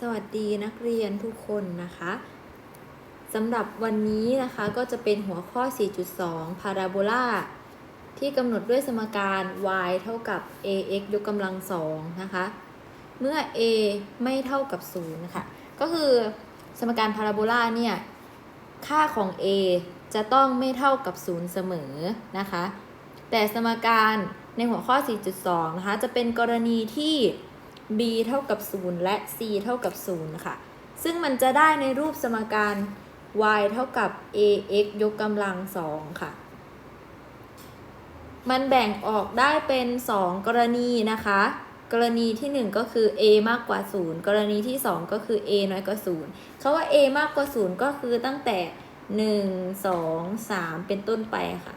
สวัสดีนักเรียนทุกคนนะคะสำหรับวันนี้นะคะก็จะเป็นหัวข้อ 4.2 พาราโบลาที่กำหนดด้วยสมการ y เท่ากับ ax ยกกำลังสองนะคะ เมื่อ a ไม่เท่ากับ0นะคะก็คือสมการพาราโบลาเนี่ย ค่าของ a จะต้องไม่เท่ากับ 0 เสมอนะคะ แต่สมการในหัวข้อ 4.2 นะคะ จะเป็นกรณีที่ b เท่ากับ 0 และ c เท่ากับ 0 ค่ะ ซึ่งมันจะได้ในรูปสมการ y เท่ากับ ax ยกกำลัง 2 ค่ะ มันแบ่งออกได้เป็น 2 กรณีนะคะ กรณีที่ 1 ก็คือ a มากกว่า 0 กรณีที่ 2 ก็คือ a น้อยกว่า 0 เขาว่า a มากกว่า 0 ก็คือตั้งแต่ 1 2 3 เป็นต้นไปค่ะ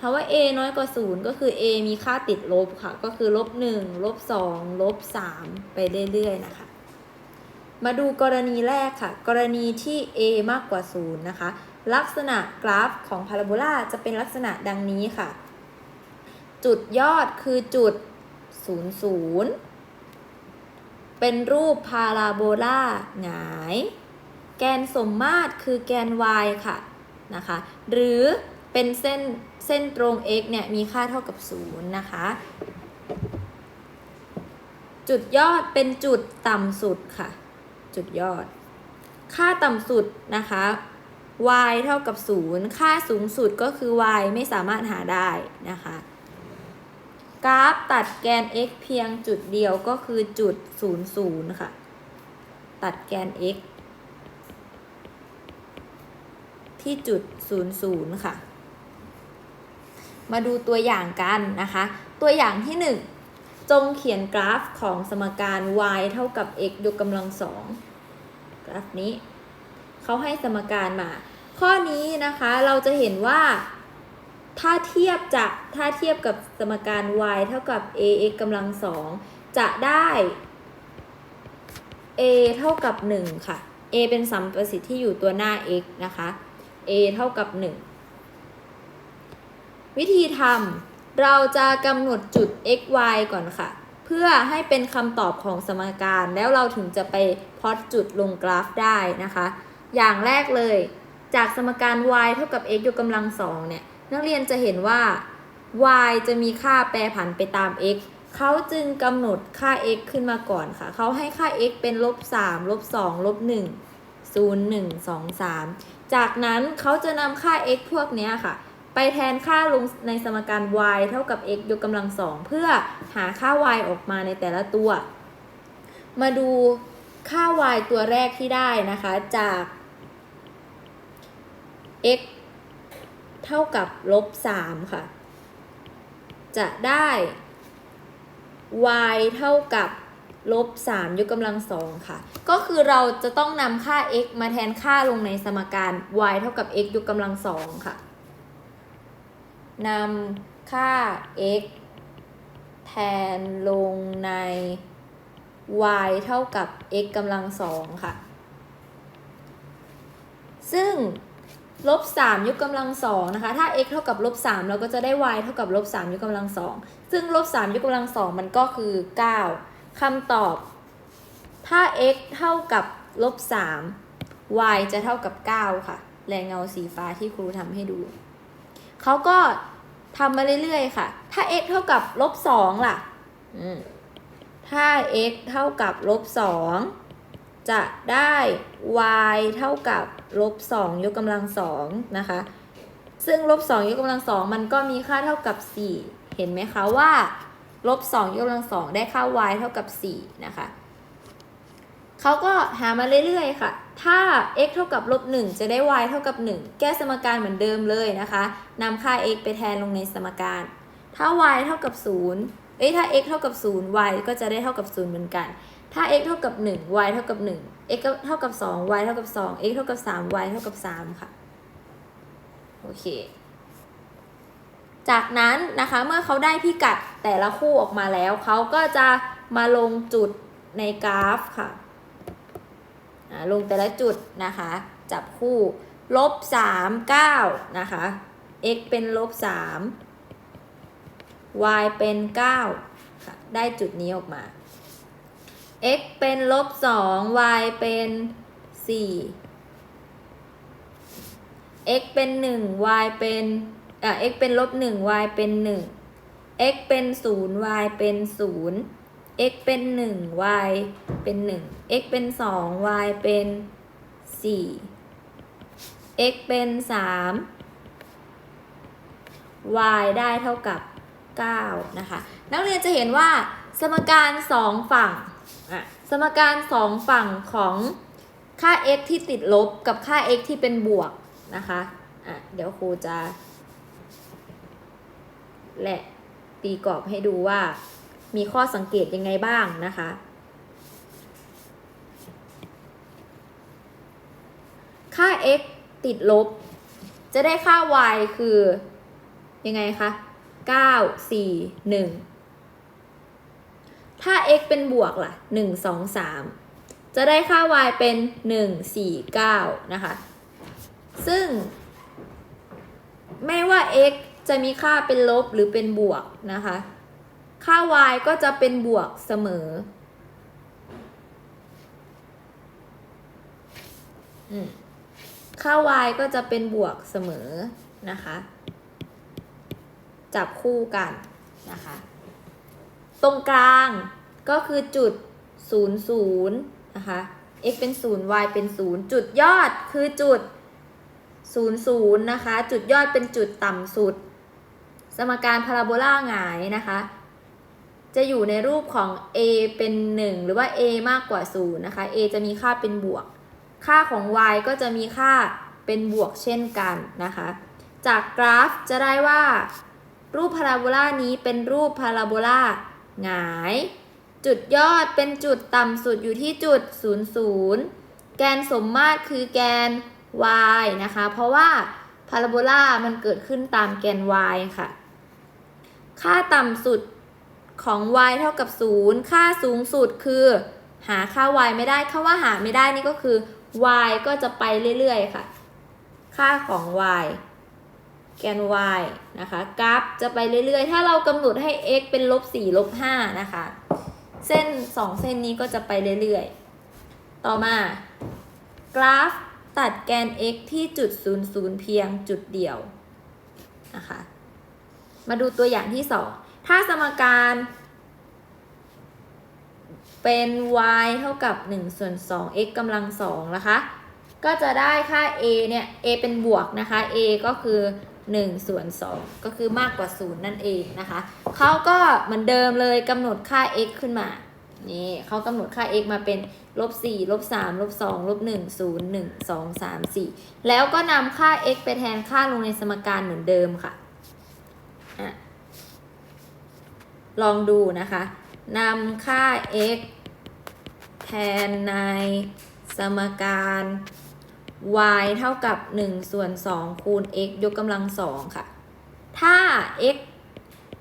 ถ้าว่า a น้อยกว่า 0 ก็คือ a มีค่าติดลบค่ะ ก็คือลบ1ลบ2ลบ3ไปเรื่อยๆนะคะ มาดูกรณีแรกค่ะ กรณีที่ a มากกว่า 0 นะคะ ลักษณะกราฟของพาราโบลาจะเป็นลักษณะดังนี้ค่ะ จุดยอดคือจุด 0 0 เป็นรูปพาราโบลาหงาย แกนสมมาตรคือแกน y ค่ะนะคะ หรือเป็นเส้น เส้นตรง x เนี่ยมีค่าเท่ากับ 0 นะคะ จุดยอดเป็นจุดต่ำสุดค่ะ จุดยอด ค่าต่ำสุดนะคะ y เท่ากับ 0 ค่าสูงสุดก็คือ y ไม่สามารถหาได้นะคะ กราฟตัดแกน x เพียงจุดเดียวก็คือจุด 00 ค่ะ ตัดแกน x ที่จุด 00 ค่ะ มาดูตัวอย่างกันนะคะ ตัวอย่างที่ 1 จงเขียนกราฟของสมการ y เท่ากับ x ยกกำลังสองกราฟนี้ เขาให้สมการมา ข้อนี้นะคะเราจะเห็นว่า ถ้าเทียบจากถ้าเทียบกับสมการ y เท่ากับ ax กำลังสองจะได้ a เท่ากับ 1 ค่ะ a เป็นสัมประสิทธิ์ที่อยู่ตัวหน้า x นะคะ a เท่ากับ 1 วิธีทำเราจะกำหนดจุด x y ก่อนค่ะ เพื่อให้เป็นคำตอบของสมการ แล้วเราถึงจะไปพอตจุดลงกราฟได้นะคะ อย่างแรกเลย จากสมการ y เท่ากับ x ยกกำลังสองเนี่ย นักเรียนจะเห็นว่า y จะมีค่าแปรผันไปตาม x เขาจึงกำหนดค่า x ขึ้นมาก่อนค่ะ เขาให้ค่า x เป็นลบ3ลบ2ลบ1 0 1 2 3 จากนั้นเขาจะนำค่า x พวกนี้ค่ะ ไปแทนค่าลงในสมการ y เท่ากับ x ยกกำลังสองเพื่อหาค่า y ออกมาในแต่ละตัว มาดูค่า y ตัวแรกที่ได้นะคะจาก x เท่ากับลบ3ค่ะ จะได้ y เท่ากับลบ3ยกกำลังสองค่ะ ก็คือเราจะต้องนำค่า x มาแทนค่าลงในสมการ y เท่ากับ x ยกกำลังสองค่ะ นำค่า x แทนลงใน y เท่ากับ x กำลังสองค่ะ ซึ่งลบ3ยกกำลังสองนะคะ ถ้า x เท่ากับลบ3เราก็จะได้ y เท่ากับลบ3ยกกำลังสอง ซึ่งลบ3ยกกำลังสองมันก็คือ 9คำตอบ ถ้า x เท่ากับลบ3 y จะเท่ากับ 9 ค่ะ แรงเงาสีฟ้าที่ครูทำให้ดู เขาก็ทำมาเรื่อยๆค่ะ ถ้า x เท่ากับลบ2ล่ะอืมถ้า x เท่ากับลบ2จะได้ y เท่ากับลบ2ยกกำลังสองนะคะ ซึ่งลบ2ยกกำลังสองมันก็มีค่าเท่ากับ 4 เห็นไหมคะว่าลบ2ยกกำลังสองได้ค่า y เท่ากับ 4 นะคะ เขาก็หามาเรื่อยๆค่ะ ถ้า x เท่ากับลบ1จะได้ y เท่ากับ 1 แก้สมการเหมือนเดิมเลยนะคะนำค่า x ไปแทนลงในสมการ ถ้า y เท่ากับ 0 เอ้ยถ้า x เท่ากับ 0 y ก็จะได้เท่ากับ 0 เหมือนกัน ถ้า x เท่ากับ 1 y เท่ากับ 1 x เท่ากับ 2 y เท่ากับ 2 x เท่ากับ 3 y เท่ากับ 3 ค่ะ โอเค จากนั้นนะคะเมื่อเขาได้พิกัดแต่ละคู่ออกมาแล้ว เขาก็จะมาลงจุดในกราฟค่ะ ลงแต่ละจุดนะคะ จับคู่ลบสามเก้านะคะ x เป็นลบสาม y เป็นเก้าค่ะได้จุดนี้ออกมา x เป็นลบสอง y เป็นสี่ x เป็นหนึ่ง y เป็นอะ x เป็นลบหนึ่ง y เป็นหนึ่ง x เป็นศูนย์ y เป็นศูนย์ x เป็นหนึ่ง y เป็นหนึ่ง x เป็นสอง y เป็นสี่ x เป็นสาม y ได้เท่ากับ 9 นะคะ นักเรียนจะเห็นว่าสมการสองฝั่งอะสมการสองฝั่งของค่า x ที่ติดลบกับค่า x ที่เป็นบวกนะคะอะเดี๋ยวครูจะ และตีกรอบให้ดูว่า มีข้อสังเกตยังไงบ้างนะคะ ค่า x ติดลบ จะได้ค่า y คือ ยังไงคะ 9 4 1 ถ้า x เป็นบวกล่ะ 1 2 3 จะได้ค่า y เป็น 1 4 9 นะคะ ซึ่ง ไม่ว่า x จะมีค่าเป็นลบหรือเป็นบวกนะคะ ค่า y ก็จะเป็นบวกเสมอค่า y ก็จะเป็นบวกเสมอนะคะ จับคู่กันนะคะ ตรงกลางก็คือจุด 0 0 นะคะ x เป็น 0 y เป็น 0 จุดยอดคือจุด 0 0 นะคะ จุดยอดเป็นจุดต่ำสุด สมการพาราโบลาหงายนะคะ จะอยู่ในรูปของ a เป็น 1 หรือว่า a มากกว่า0นะคะ a จะมีค่าเป็นบวก ค่าของ y ก็จะมีค่าเป็นบวกเช่นกันนะคะ จากกราฟจะได้ว่า รูปพาราโบลานี้เป็นรูปพาราโบลาหงาย จุดยอดเป็นจุดต่ำสุดอยู่ที่จุด 0 0 แกนสมมาตรคือแกน y นะคะ เพราะว่าพาราโบลามันเกิดขึ้นตามแกน y ค่ะ ค่าต่ำสุด ของ y เท่ากับ 0 ค่าสูงสุดคือ หาค่า y ไม่ได้ค่าว่าหาไม่ได้นี่ก็คือ y ก็จะไปเรื่อยๆค่ะ ค่าของ y แกน y นะคะกราฟจะไปเรื่อยๆ ถ้าเรากำหนดให้ x เป็นลบ4ลบ5นะคะ เส้น 2 เส้นนี้ก็จะไปเรื่อยๆ ต่อมา กราฟตัดแกน x ที่จุด 00 เพียงจุดเดียวนะคะ มาดูตัวอย่างที่ 2 ถ้าสมการเป็น y เท่ากับ 1 ส่วน 2 x กำลัง2นะคะ ก็จะได้ค่า a เนี่ย a เป็นบวกนะคะ a ก็คือ 1 ส่วน 2 ก็คือมากกว่า 0 นั่นเองนะคะ เขาก็เหมือนเดิมเลยกำหนดค่า x ขึ้นมา นี่เขากำหนดค่า x มาเป็นลบ4ลบ3ลบ2ลบ1 0 1 2 3 4 แล้วก็นำค่า x ไปแทนค่าลงในสมการเหมือนเดิมค่ะอะ ลองดูนะคะนำค่า x แทนในสมการ y เท่ากับ 1 ส่วน 2 คูณ x ยกกำลัง2ค่ะ ถ้า x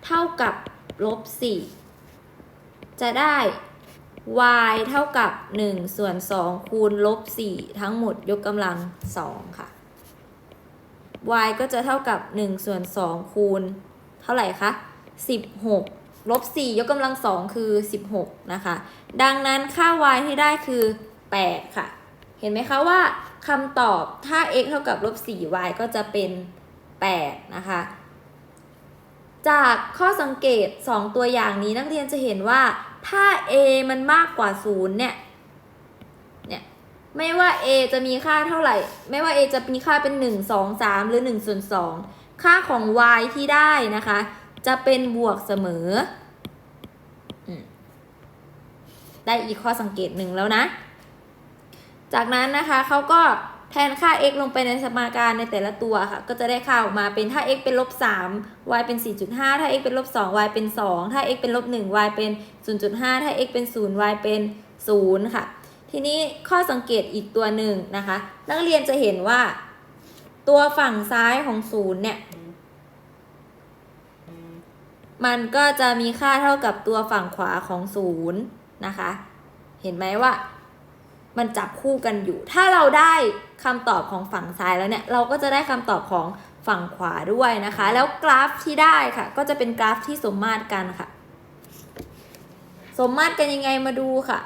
เท่ากับลบ 4 จะได้ y เท่ากับ 1 ส่วน 2 คูณลบ 4 ทั้งหมดยกกำลัง 2 ค่ะ y ก็จะเท่ากับ 1 ส่วน 2 คูณ เท่าไหร่คะ 16 ลบ4ยกกำลัง2คือ 16 นะคะ ดังนั้นค่า y ที่ได้คือ 8 ค่ะ เห็นไหมคะว่าคำตอบถ้า x เท่ากับลบ 4y ก็จะเป็น 8 นะคะ จากข้อสังเกต 2 ตัวอย่างนี้นักเรียนจะเห็นว่าถ้า a มันมากกว่า 0 เนี่ย เนี่ย ไม่ว่า a จะมีค่าเท่าไหร่ ไม่ว่า a จะมีค่าเป็น 1 2 3 หรือ1ส่วน2ค่าของ y ที่ได้นะคะ จะเป็นบวกเสมอ ได้อีกข้อสังเกตหนึ่งแล้วนะ จากนั้นนะคะเขาก็แทนค่า x ลงไปในสมการในแต่ละตัวค่ะ ก็จะได้ค่าออกมาเป็นถ้า x เป็นลบ3 y เป็น 4.5 ถ้า x เป็นลบ2 y เป็น 2 ถ้า x เป็นลบ1 y เป็น 0.5 ถ้า x เป็น0 y เป็น 0 ค่ะ ทีนี้ข้อสังเกตอีกตัวหนึ่งนะคะ นักเรียนจะเห็นว่า ตัวฝั่งซ้ายของ 0 เนี่ย มันก็จะมีค่าเท่ากับตัวฝั่งขวาของ0นะคะ เห็นไหมว่า มันจับคู่กันอยู่ ถ้าเราได้คำตอบของฝั่งซ้ายแล้วเนี่ย เราก็จะได้คำตอบของฝั่งขวาด้วยนะคะ แล้วกราฟที่ได้ค่ะ ก็จะเป็นกราฟที่สมมาตรกันค่ะ สมมาตรกันยังไงมาดูค่ะ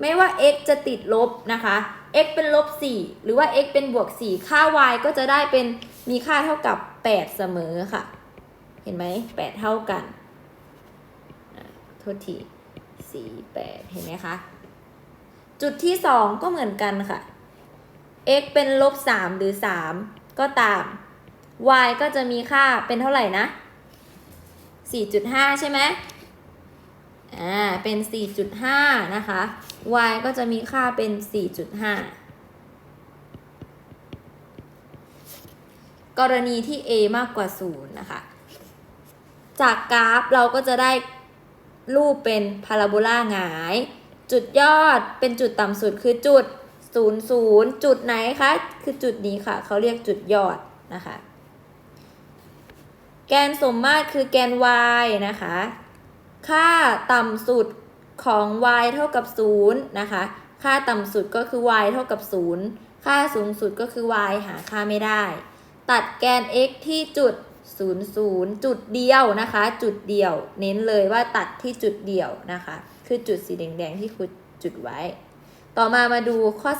ไม่ว่า x จะติดลบนะคะ x เป็นลบ 4 หรือว่า x เป็นบวก 4 ค่า y ก็จะได้เป็นมีค่าเท่ากับ 8 เสมอค่ะ เห็นไหม8เท่ากันอะโทษที4 8เห็นไหมคะ จุดที่2ก็เหมือนกันค่ะ x เป็นลบ3หรือ3ก็ตาม y ก็จะมีค่าเป็นเท่าไหร่นะ 4.5 ใช่ไหมอ่า เป็น 4.5 นะคะ y ก็จะมีค่าเป็น 4.5 กรณีที่ a มากกว่า 0 นะคะ จากกราฟเราก็จะได้รูปเป็นพาราโบลาหงาย จุดยอดเป็นจุดต่ำสุดคือจุด 00 จุดไหนคะ คือจุดนี้ค่ะ เขาเรียกจุดยอดนะคะ แกนสมมาตรคือแกน y นะคะ ค่าต่ำสุดของ y เท่ากับ 0 นะคะ ค่าต่ำสุดก็คือ y เท่ากับ 0 ค่าสูงสุดก็คือ y หาค่าไม่ได้ ตัดแกน x ที่จุด 00 จุดเดียวนะคะ จุดเดียว เน้นเลยว่าตัดที่จุดเดียวนะคะ คือจุดสีแดงๆที่ครูจุดไว้ ต่อมามาดูข้อ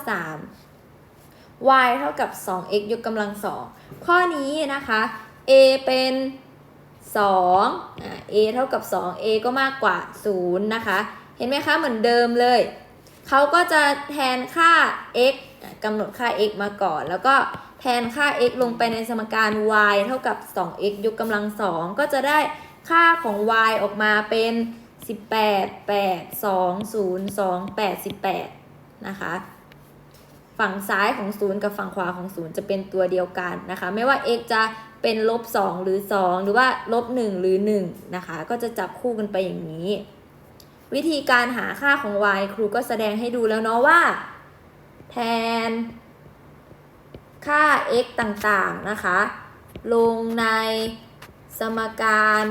3 y เท่ากับ 2x ยกกำลัง 2 ข้อนี้นะคะ a เป็น2อ่า a เท่ากับ 2 a ก็มากกว่า 0 นะคะ เห็นไหมคะเหมือนเดิมเลย เขาก็จะแทนค่า x กำหนดค่า x มาก่อนแล้วก็ แทนค่า x ลงไปในสมการ y เท่ากับ 2x ยกกำลัง2ก็จะได้ค่าของ y ออกมาเป็น 18 8 2 0 2 8 18 นะคะ ฝั่งซ้ายของ 0 กับฝั่งขวาของ 0 จะเป็นตัวเดียวกันนะคะ ไม่ว่า x จะเป็นลบ 2 หรือ 2 หรือว่าลบ 1 หรือ 1 นะคะ ก็จะจับคู่กันไปอย่างนี้ วิธีการหาค่าของ y ครูก็แสดงให้ดูแล้วเนาะว่า แทน ค่า x ต่างๆนะคะ ลงในสมการ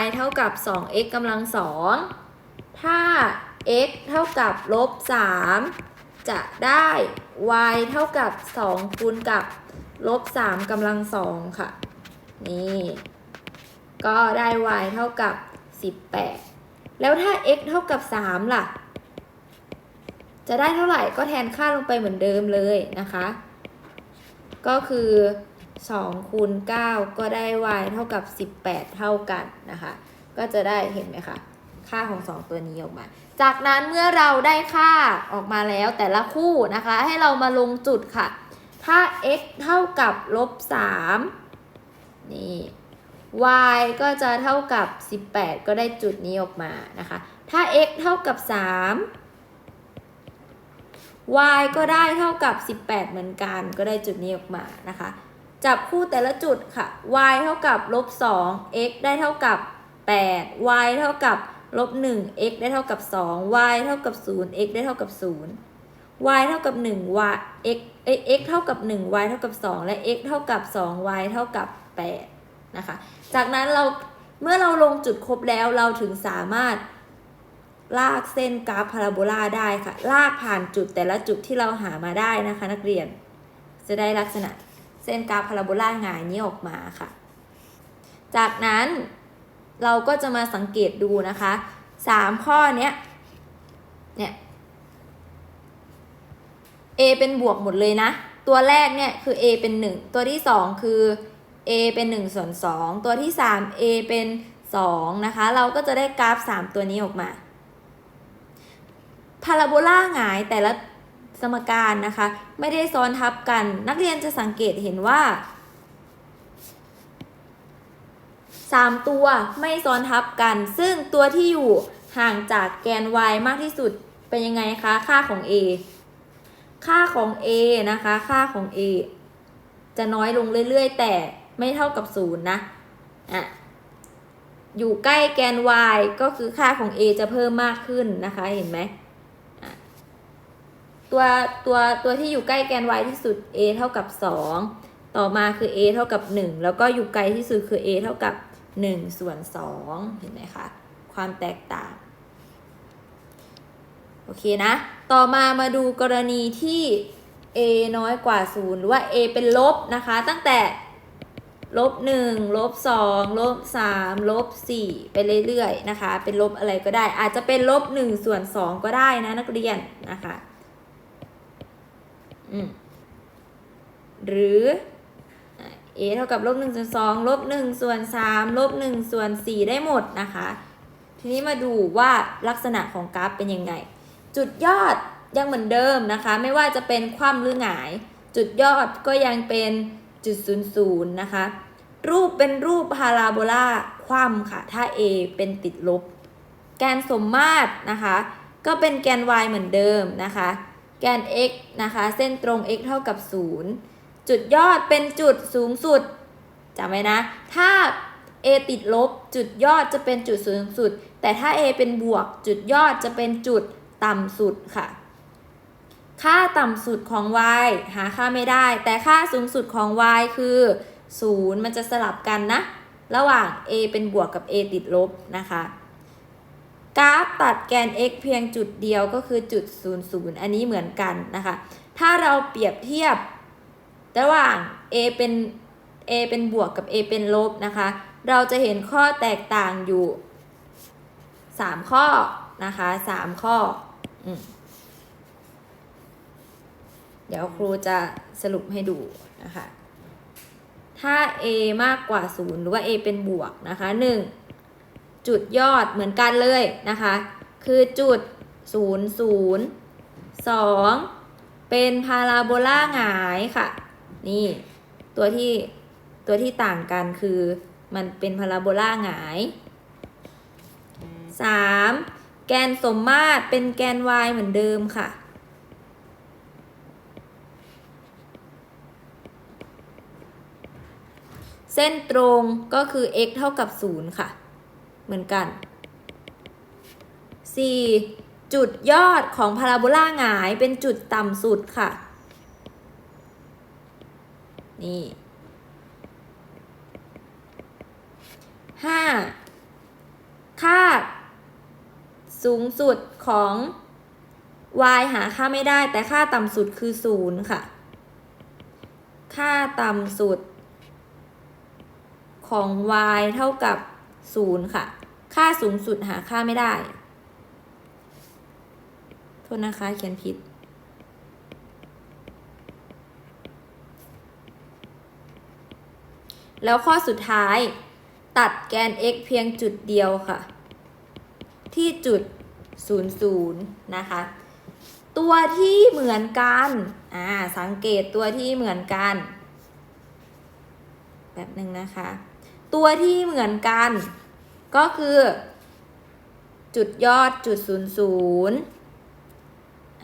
y เท่ากับ 2x กำลัง 2 ถ้า x เท่ากับลบ 3 จะได้ y เท่ากับ 2 คูณกับลบ 3กำลัง 2 ค่ะ นี่ ก็ได้ y เท่ากับ 18 แล้วถ้า x เท่ากับ 3 ล่ะ จะได้เท่าไหร่ก็แทนค่าลงไปเหมือนเดิมเลยนะคะ ก็คือ2คูณ9ก็ได้ y เท่ากับ 18 เท่ากันนะคะ ก็จะได้เห็นไหมคะ ค่าของ 2 ตัวนี้ออกมา จากนั้นเมื่อเราได้ค่าออกมาแล้วแต่ละคู่นะคะ ให้เรามาลงจุดค่ะ ถ้า x เท่ากับลบ3นี่ y ก็จะเท่ากับ 18 ก็ได้จุดนี้ออกมานะคะ ถ้า x เท่ากับ 3 y ก็ได้เท่ากับ 18 เหมือนกัน ก็ได้จุดนี้ออกมานะคะ จับคู่แต่ละจุดค่ะ y เท่ากับลบ2 x ได้เท่ากับ 8 y เท่ากับลบ1 x ได้เท่ากับ 2 y เท่ากับ 0 x ได้เท่ากับ 0 y เท่ากับ1 y x เอ้ x เท่ากับ 1 y เท่ากับ 2 และ x เท่ากับ 2 y เท่ากับ 8 นะคะ จากนั้นเราเมื่อเราลงจุดครบแล้วเราถึงสามารถ ลากเส้นกราฟพาราโบลาได้ค่ะ ลากผ่านจุดแต่ละจุดที่เราหามาได้นะคะ นักเรียน จะได้ลักษณะเส้นกราฟพาราโบลาหงายนี้ออกมาค่ะ จากนั้นเราก็จะมาสังเกตดูนะคะสามข้อเนี้ยเนี่ย a เป็นบวกหมดเลยนะ ตัวแรกเนี่ยคือ a เป็น 1 ตัวที่ 2 คือ a เป็น 1 ส่วน 2 ตัวที่ 3 a เป็น 2 นะคะ เราก็จะได้กราฟ 3 ตัวนี้ออกมา พาราโบลาหงายแต่ละสมการนะคะ ไม่ได้ซ้อนทับกัน นักเรียนจะสังเกตเห็นว่า 3 ตัวไม่ซ้อนทับกัน ซึ่งตัวที่อยู่ห่างจากแกน y มากที่สุดเป็นยังไงคะ ค่าของ a ค่าของ a นะคะ ค่าของ a จะน้อยลงเรื่อยๆ แต่ไม่เท่ากับ 0 นะ อะ อยู่ใกล้แกน y ก็คือค่าของ a จะเพิ่มมากขึ้นนะคะ เห็นไหม ตัวตัวตัวที่อยู่ใกล้แกน y ที่สุด a เท่ากับ 2 ต่อมาคือ a เท่ากับ 1 แล้วก็อยู่ไกลที่สุดคือ a เท่ากับ 1 ส่วน 2 เห็นไหมคะ ความแตกต่าง โอเคนะ ต่อมามาดูกรณีที่ a น้อยกว่า 0 หรือว่า a เป็นลบนะคะ ตั้งแต่ลบหนึ่งลบสองลบสามลบสี่ไปเรื่อยๆนะคะ เป็นลบอะไรก็ได้ อาจจะเป็นลบหนึ่งส่วนสองก็ได้นะนักเรียนนะคะ หรืออะ a เท่ากับลบหนึ่งส่วนสองลบหนึ่งส่วนสามลบหนึ่งส่วนสี่ได้หมดนะคะ ทีนี้มาดูว่าลักษณะของกราฟเป็นยังไง จุดยอดยังเหมือนเดิมนะคะ ไม่ว่าจะเป็นคว่ำหรือหงาย จุดยอดก็ยังเป็นจุดศูนย์ศูนย์นะคะ รูปเป็นรูปพาราโบลาคว่ำค่ะ ถ้า a เป็นติดลบ แกนสมมาตรนะคะ ก็เป็นแกน y เหมือนเดิมนะคะ แกน x นะคะ เส้นตรง x เท่ากับ 0 จุดยอดเป็นจุดสูงสุดจำไว้นะ ถ้า a ติดลบ จุดยอดจะเป็นจุดสูงสุด แต่ถ้า a เป็นบวก จุดยอดจะเป็นจุดต่ำสุดค่ะ ค่าต่ำสุดของ y หาค่าไม่ได้ แต่ค่าสูงสุดของ y คือ 0 มันจะสลับกันนะ ระหว่าง a เป็นบวกกับ a ติดลบนะคะ กราฟตัดแกน x เพียงจุดเดียวก็คือจุด 00 อันนี้เหมือนกันนะคะ ถ้าเราเปรียบเทียบระหว่าง a เป็น a เป็นบวกกับ a เป็นลบนะคะ เราจะเห็นข้อแตกต่างอยู่ 3 ข้อนะคะ 3 ข้ออเดี๋ยวครูจะสรุปให้ดูนะคะ ถ้า a มากกว่า 0 หรือว่า a เป็นบวกนะคะ 1 จุดยอดเหมือนกันเลยนะคะ คือจุด 0 0 2 เป็นพาราโบลาหงายค่ะ นี่ตัวที่ตัวที่ต่างกันคือมันเป็นพาราโบลาหงาย 3. แกนสมมาตรเป็นแกน y เหมือนเดิมค่ะ เส้นตรงก็คือ x เท่ากับ 0 ค่ะ เหมือนกัน 4. จุดยอดของพาราโบลาหงายเป็นจุดต่ำสุดค่ะ นี่ 5. ค่าสูงสุดของ y หาค่าไม่ได้ แต่ค่าต่ำสุดคือ0ค่ะ ค่าต่ำสุดของ y เท่ากับ0ค่ะ ค่าสูงสุดหาค่าไม่ได้ โทษนะคะเขียนผิด แล้วข้อสุดท้าย ตัดแกน x เพียงจุดเดียวค่ะ ที่จุด 00 นะคะ ตัวที่เหมือนกันอ่าสังเกตตัวที่เหมือนกัน แบบหนึ่งนะคะ ตัวที่เหมือนกัน ก็คือ จุดยอดจุด00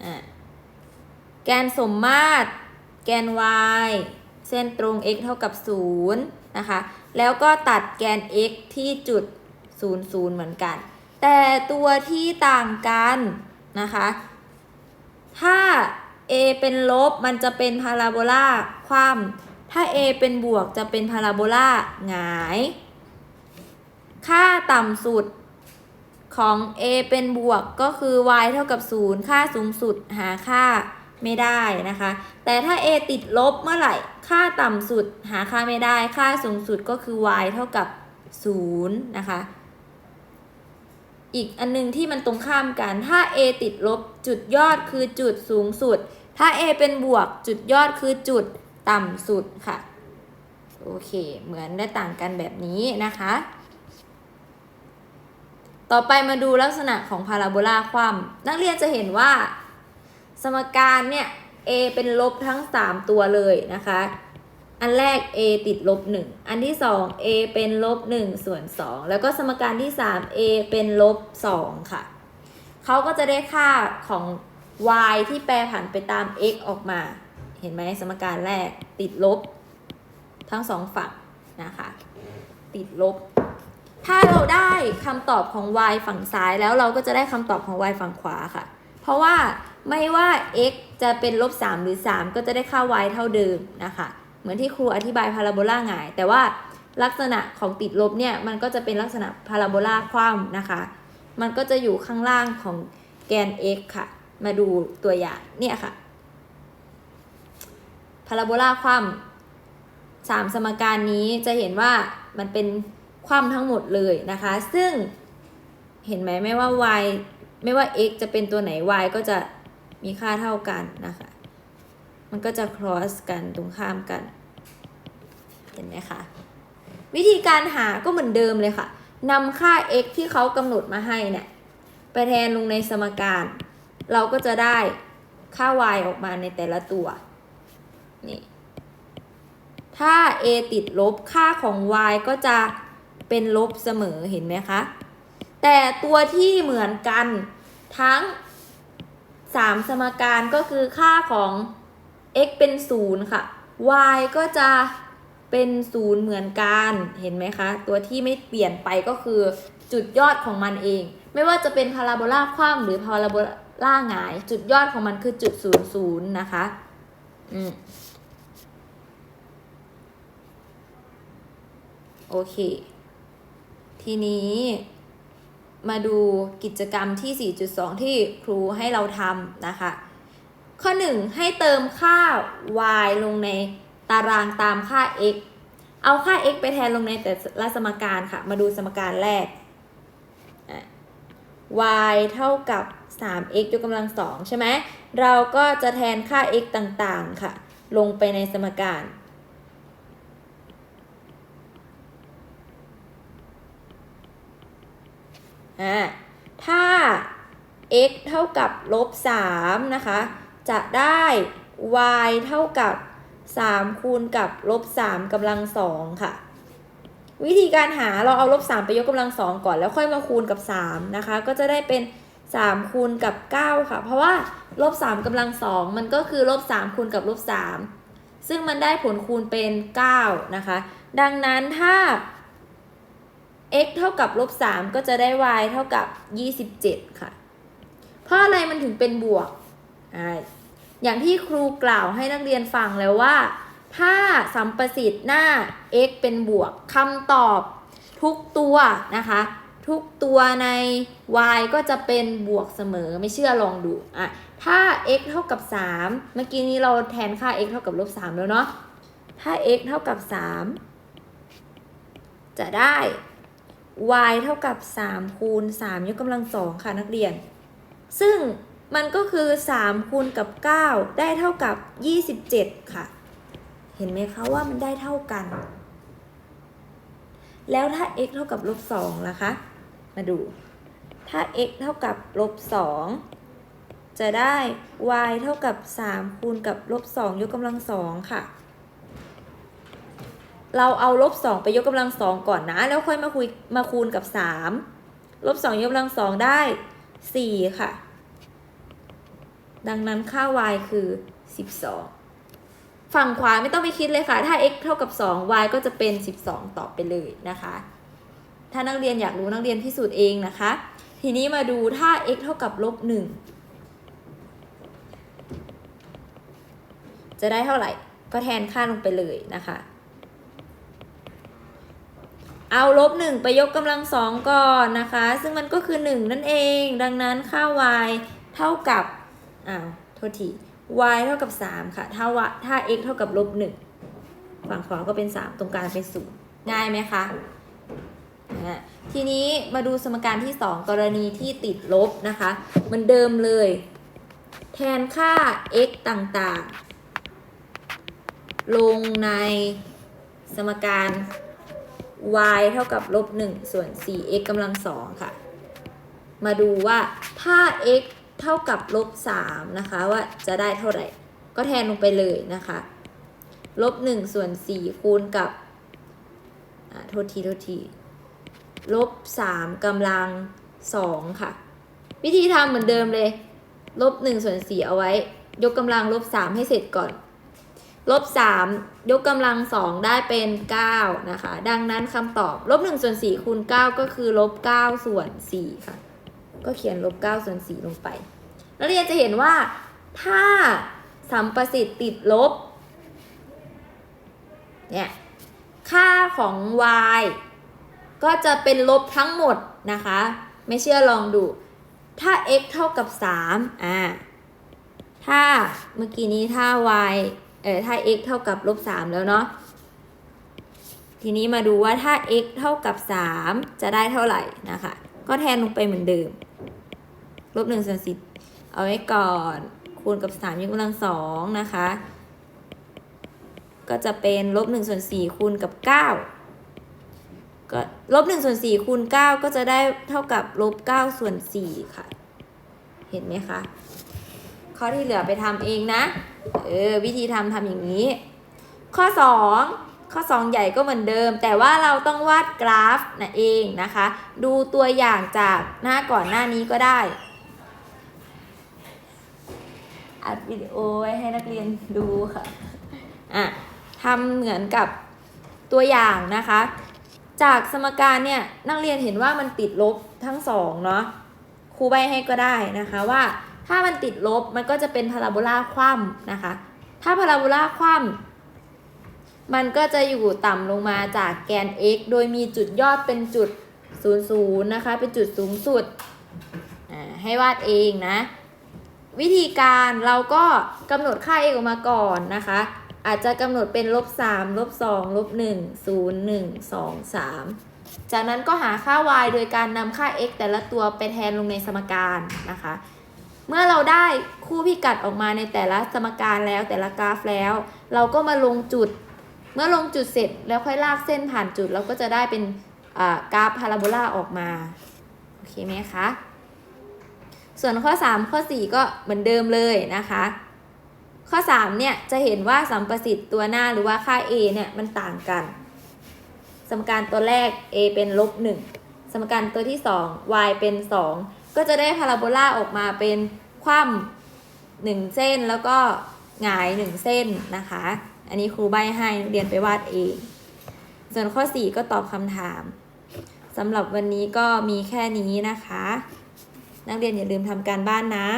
อ่าแกนสมมาตร แกน y เส้นตรง x เท่ากับ 0 นะคะ แล้วก็ตัดแกน x ที่จุด 00 เหมือนกัน แต่ตัวที่ต่างกันนะคะ ถ้า a เป็นลบมันจะเป็นพาราโบลาคว่ำถ้า a เป็นบวกจะเป็นพาราโบลาหงาย ค่าต่ำสุดของ a เป็นบวกก็คือ y เท่ากับ 0 ค่าสูงสุดหาค่าไม่ได้นะคะ แต่ถ้า a ติดลบเมื่อไหร่ ค่าต่ำสุดหาค่าไม่ได้ ค่าสูงสุดก็คือ y เท่ากับ 0 นะคะ อีกอันนึงที่มันตรงข้ามกัน ถ้า a ติดลบจุดยอดคือจุดสูงสุด ถ้า a เป็นบวกจุดยอดคือจุดต่ำสุดค่ะ โอเค เหมือนได้ต่างกันแบบนี้นะคะ ต่อไปมาดูลักษณะของพาราโบลาความนักเรียนจะเห็นว่า สมการเนี่ย a เป็นลบทั้ง 3 ตัวเลยนะคะ อันแรก a ติดลบ 1 อันที่ 2 a เป็นลบ 1 ส่วน 2 แล้วก็สมการที่ 3 a เป็นลบ 2 ค่ะ เขาก็จะได้ค่าของ y ที่แปรผันไปตาม x ออกมา เห็นไหมสมการแรกติดลบ ทั้งสองฝั่งนะคะ ติดลบ ถ้าเราได้คำตอบของ y ฝั่งซ้ายแล้วเราก็จะได้คำตอบของ y ฝั่งขวาค่ะ เพราะว่าไม่ว่า x จะเป็นลบ 3 หรือ 3 ก็จะได้ค่า y เท่าเดิมนะคะ เหมือนที่ครูอธิบายพาราโบลาหงาย แต่ว่าลักษณะของติดลบเนี่ยมันก็จะเป็นลักษณะพาราโบลาคว่ำนะคะ มันก็จะอยู่ข้างล่างของแกน x ค่ะ มาดูตัวอย่างเนี่ยค่ะ พาราโบลาคว่ำสามสมการนี้จะเห็นว่ามันเป็น ความทั้งหมดเลยนะคะ ซึ่งเห็นไหมไม่ว่า y ไม่ว่า x จะเป็นตัวไหน y ก็จะมีค่าเท่ากันนะคะ มันก็จะ cross กันตรงข้ามกัน เห็นไหมคะ วิธีการหาก็เหมือนเดิมเลยค่ะนำค่า x ที่เขากำหนดมาให้เนี่ย ไปแทนลงในสมการ เราก็จะได้ค่า y ออกมาในแต่ละตัว นี่ ถ้า a ติดลบค่าของ y ก็จะ เป็นลบเสมอเห็นไหมคะ แต่ตัวที่เหมือนกันทั้ง 3 สมการก็คือค่าของ x เป็น 0 ค่ะ y ก็จะเป็น0เหมือนกันเห็นไหมคะ ตัวที่ไม่เปลี่ยนไปก็คือจุดยอดของมันเอง ไม่ว่าจะเป็นพาราโบลาคว่ำหรือพาราโบลาหงาย จุดยอดของมันคือจุด0 0นะคะอืมโอเค ทีนี้มาดูกิจกรรมที่ 4.2 ที่ครูให้เราทำนะคะ ข้อ 1 ให้เติมค่า y ลงในตารางตามค่า x เอาค่า x ไปแทนลงในแต่ละสมการค่ะ มาดูสมการแรก y เท่ากับ 3x ยกกำลังสองใช่ไหม เราก็จะแทนค่า x ต่างๆ ค่ะ ลงไปในสมการ อ่าถ้า x เท่ากับลบ3นะคะ จะได้ y เท่ากับ 3 คูณกับลบ3กำลัง2ค่ะ วิธีการหาเราเอาลบ3ไปยกกำลัง2ก่อนแล้วค่อยมาคูณกับ3นะคะ ก็จะได้เป็น 3 คูณกับ 9 ค่ะ เพราะว่าลบ3กำลัง2มันก็คือลบ3คูณกับลบ3ซึ่งมันได้ผลคูณเป็น 9 นะคะ ดังนั้นถ้า x เท่ากับลบ3ก็จะได้ y เท่ากับ 27 ค่ะ เพราะอะไรมันถึงเป็นบวก อย่างที่ครูกล่าวให้นักเรียนฟังแล้วว่า ถ้าสัมประสิทธิ์หน้า x เป็นบวกคำตอบทุกตัวนะคะ ทุกตัวใน y ก็จะเป็นบวกเสมอไม่เชื่อลองดูอะถ้า x เท่ากับ 3 เมื่อกี้นี้เราแทนค่า x เท่ากับลบ3แล้วเนาะถ้า x เท่ากับ 3 จะได้ y เท่ากับ 3 คูณ 3 ยกกำลังสองค่ะนักเรียน ซึ่งมันก็คือ 3 คูณกับ 9 ได้เท่ากับ 27 ค่ะ เห็นไหมคะว่ามันได้เท่ากัน แล้วถ้า x เท่ากับลบ2ล่ะคะ มาดู ถ้า x เท่ากับลบ2จะได้ y เท่ากับ 3 คูณกับลบ2ยกกำลังสองค่ะ เราเอาลบสองไปยกกำลังสองก่อนนะ แล้วค่อยมาคุยมาคูณกับสามลบสองยกกำลังสองได้สี่ค่ะ ดังนั้นค่า y คือสิบสองฝั่งขวาไม่ต้องไปคิดเลยค่ะ ถ้า x เท่ากับสอง y ก็จะเป็นสิบสองตอบไปเลยนะคะ ถ้านักเรียนอยากรู้นักเรียนพิสูจน์เองนะคะ ทีนี้มาดูถ้า x เท่ากับลบหนึ่งจะได้เท่าไหร่ ก็แทนค่าลงไปเลยนะคะ เอาลบหนึ่งไปยกกำลังสองก่อนนะคะ ซึ่งมันก็คือหนึ่งนั่นเอง ดังนั้นค่า y เท่ากับอ้าวโทษที y เท่ากับ 3 ค่ะถ้าว่าถ้า x เท่ากับลบหนึ่งฝั่งขวาก็เป็น 3 ตรงกลางเป็น0ง่ายไหมคะอะทีนี้มาดูสมการที่ 2 กรณีที่ติดลบนะคะเหมือนเดิมเลย แทนค่า x ต่างๆ ลงในสมการ y เท่ากับลบ1ส่วน 4x กำลังสองค่ะ มาดูว่าถ้า x เท่ากับลบ3นะคะ ว่าจะได้เท่าไหร่ ก็แทนลงไปเลยนะคะลบ1ส่วน 4 คูณกับอ่าโทษทีโทษทีลบ3กำลัง2ค่ะ วิธีทำเหมือนเดิมเลย ลบ1ส่วน4เอาไว้ ยกกำลังลบ3ให้เสร็จก่อน ลบ3ยกกำลัง 2 ได้เป็น 9 นะคะ ดังนั้นคำตอบลบ1ส่วน4คูณ 9 ก็คือลบ9ส่วน4ค่ะ ก็เขียนลบ9ส่วน4ลงไปแล้วเรียนจะเห็นว่า ถ้าสัมประสิทธิ์ติดลบ เนี่ย ค่าของ y ก็จะเป็นลบทั้งหมดนะคะ ไม่เชื่อลองดู ถ้า x เท่ากับ 3 อ่า ถ้าเมื่อกี้นี้ถ้า y เออถ้า x เท่ากับลบ3แล้วเนาะทีนี้มาดูว่าถ้า x เท่ากับ 3 จะได้เท่าไหร่นะคะ ก็แทนลงไปเหมือนเดิม ลบ1ส่วน10 เอาไว้ก่อน คูณกับ 3ยกกำลังสองนะคะ ก็จะเป็นลบ1ส่วน4คูณกับ 9 ก็ลบ1ส่วน4คูณ 9 ก็จะได้เท่ากับลบ9ส่วน4ค่ะ เห็นไหมคะ ข้อที่เหลือไปทำเองนะ เออ วิธีทำทำอย่างนี้ ข้อ 2 ข้อ 2 ใหญ่ก็เหมือนเดิม แต่ว่าเราต้องวาดกราฟนะเองนะคะ ดูตัวอย่างจากหน้าก่อนหน้านี้ก็ได้อัดวิดีโอไว้ให้นักเรียนดูค่ะ อะทำเหมือนกับตัวอย่างนะคะ จากสมการเนี่ยนักเรียนเห็นว่ามันติดลบทั้งสองเนาะครูใบให้ก็ได้นะคะว่า ถ้ามันติดลบมันก็จะเป็นพาราโบลาคว่ำนะคะ ถ้าพาราโบลาคว่ำมันก็จะอยู่ต่ำลงมาจากแกน x โดยมีจุดยอดเป็นจุด 00 นะคะ เป็นจุดสูงสุดอ่าให้วาดเองนะ วิธีการเราก็กำหนดค่า x ออกมาก่อนนะคะ อาจจะกำหนดเป็นลบ3ลบ2ลบ1 0 1 2 3จากนั้นก็หาค่า y โดยการนำค่า x แต่ละตัวไปแทนลงในสมการนะคะ เมื่อเราได้คู่พิกัดออกมาในแต่ละสมการแล้วแต่ละกราฟแล้ว เราก็มาลงจุด เมื่อลงจุดเสร็จแล้วค่อยลากเส้นผ่านจุด เราก็จะได้เป็นกราฟพาราโบลาออกมาโอเคไหมคะส่วนข้อ 3 ข้อ 4 ก็เหมือนเดิมเลยนะคะ ข้อ 3 เนี่ยจะเห็นว่าสัมประสิทธิ์ตัวหน้าหรือว่าค่า a เนี่ยมันต่างกัน สมการตัวแรก a เป็นลบ1สมการตัวที่ 2 y เป็น 2 ก็จะได้พาราโบลาออกมาเป็นคว่ำหนึ่งเส้นแล้วก็หงายหนึ่งเส้นนะคะ อันนี้ครูใบให้นักเรียนไปวาดเอง ส่วนข้อ 4 ก็ตอบคำถามสำหรับวันนี้ก็มีแค่นี้นะคะ นักเรียนอย่าลืมทำการบ้านนะ